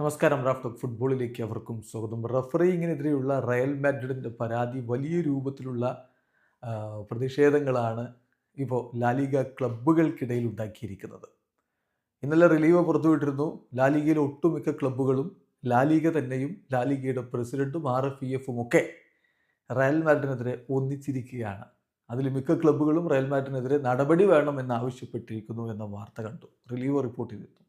നമസ്കാരം റാഫ്റ്റോക്ക് ഫുട്ബോളിലേക്ക് അവർക്കും സ്വാഗതം. റഫറിങ്ങിനെതിരെയുള്ള റയൽ മാഡ്രിഡിന്റെ പരാതി വലിയ രൂപത്തിലുള്ള പ്രതിഷേധങ്ങളാണ് ഇപ്പോൾ ലാലിഗ ക്ലബ്ബുകൾക്കിടയിൽ ഉണ്ടാക്കിയിരിക്കുന്നത്. ഇന്നലെ റിലീവ് പുറത്തുവിട്ടിരുന്നു ലാലിഗയിലെ ഒട്ടുമിക്ക ക്ലബ്ബുകളും ലാലിഗ തന്നെയും ലാലിഗയുടെ പ്രസിഡന്റും ആർ എഫ് ഇ എഫും ഒക്കെ റയൽ മാഡ്രിഡിനെതിരെ ഒന്നിച്ചിരിക്കുകയാണ്. അതിൽ മിക്ക ക്ലബ്ബുകളും റയൽ മാഡ്രിഡിനെതിരെ നടപടി വേണമെന്ന് ആവശ്യപ്പെട്ടിരിക്കുന്നു എന്ന വാർത്ത കണ്ടു. റിലീവ് റിപ്പോർട്ട് ചെയ്തിരുന്നു.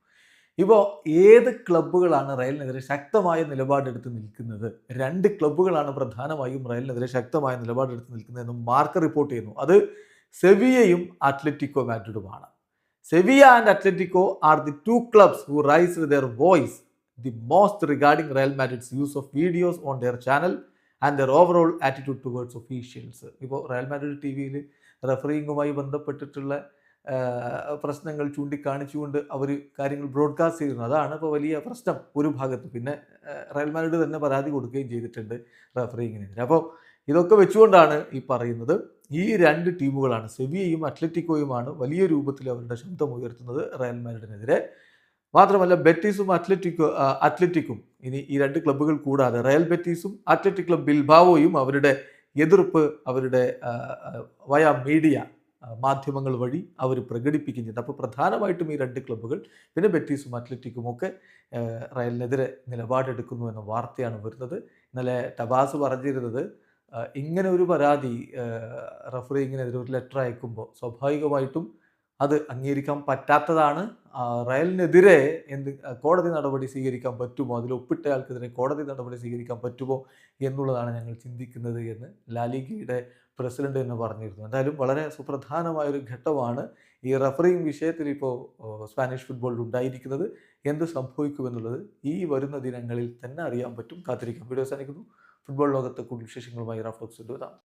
ഇപ്പോൾ ഏത് ക്ലബ്ബുകളാണ് റയലിനെതിരെ ശക്തമായ നിലപാടെടുത്ത് നിൽക്കുന്നത്? രണ്ട് ക്ലബ്ബുകളാണ് പ്രധാനമായും റയലിനെതിരെ ശക്തമായ നിലപാടെടുത്ത് നിൽക്കുന്നതെന്ന് മാർക്ക് റിപ്പോർട്ട് ചെയ്യുന്നു. അത് സെവിയയും Atletico മാഡ്രിഡുമാണ്. Sevilla and Atletico are the two clubs who raise with their voice the most regarding Real Madrid's use of videos on their channel and their overall attitude towards officials. ഇപ്പോൾ Real Madrid T വിയിൽ റെഫറിങ്ങുമായി ബന്ധപ്പെട്ടിട്ടുള്ള പ്രശ്നങ്ങൾ ചൂണ്ടിക്കാണിച്ചുകൊണ്ട് അവർ കാര്യങ്ങൾ broadcast ചെയ്യുന്നു അതാണ് ഇപ്പോൾ വലിയ പ്രശ്നം ഒരു ഭാഗത്ത്. പിന്നെ റയൽ മാഡ്രിഡ് തന്നെ പരാതി കൊടുക്കുകയും ചെയ്തിട്ടുണ്ട് റഫറിങ്ങിനെതിരെ. അപ്പോൾ ഇതൊക്കെ വെച്ചുകൊണ്ടാണ് ഈ പറയുന്നത്. ഈ രണ്ട് ടീമുകളാണ് സെവിയയും അത്ലറ്റിക്കോയുമാണ് വലിയ രൂപത്തിൽ അവരുടെ ശബ്ദം ഉയർത്തുന്നത് റയൽ മാഡ്രിഡിനെതിരെ. മാത്രമല്ല ബെറ്റീസും അത്ലറ്റിക്കോ അത്ലറ്റിക്കും ഇനി ഈ രണ്ട് ക്ലബ്ബുകൾ കൂടാതെ റയൽ ബെറ്റീസും അത്ലറ്റിക് ക്ലബ് ബിൽബാവോയും അവരുടെ എതിർപ്പ് അവരുടെ വയ മീഡിയ മാധ്യമങ്ങൾ വഴി അവർ പ്രകടിപ്പിക്കുന്നുണ്ട്. അപ്പോൾ പ്രധാനമായിട്ടും ഈ രണ്ട് ക്ലബ്ബുകൾ പിന്നെ ബെറ്റീസും അത്ലറ്റിക്കും ഒക്കെ റയലിനെതിരെ നിലപാടെടുക്കുന്നു എന്ന വാർത്തയാണ് വരുന്നത്. ഇന്നലെ ടബാസ് പറഞ്ഞിരുന്നത് ഇങ്ങനെ ഒരു പരാതി റഫറിങ്ങിനെതിരെ ഒരു ലെറ്റർ അയക്കുമ്പോൾ സ്വാഭാവികമായിട്ടും അത് അംഗീകരിക്കാൻ പറ്റാത്തതാണ്. റയലിനെതിരെ എന്ത് കോടതി നടപടി സ്വീകരിക്കാൻ പറ്റുമോ? അതിൽ ഒപ്പിട്ടയാൾക്കെതിരെ കോടതി നടപടി സ്വീകരിക്കാൻ പറ്റുമോ എന്നുള്ളതാണ് ഞങ്ങൾ ചിന്തിക്കുന്നത് എന്ന് ലാലിഗയുടെ പ്രസിഡന്റ് എന്ന് പറഞ്ഞിരുന്നു. എന്തായാലും വളരെ സുപ്രധാനമായ ഒരു ഘട്ടമാണ് ഈ റഫറിങ് വിഷയത്തിൽ ഇപ്പോൾ സ്പാനിഷ് ഫുട്ബോളിൽ ഉണ്ടായിരിക്കുന്നത്. എന്ത് സംഭവിക്കുമെന്നുള്ളത് ഈ വരുന്ന ദിനങ്ങളിൽ തന്നെ അറിയാൻ പറ്റും. കാത്തിരിക്കാം. വീഡിയോ സാധിക്കുന്നു ഫുട്ബോൾ ലോകത്തെ കൂടുതൽ വിശേഷങ്ങളുമായി റാഫ്റ്റോക്സ് എത്താം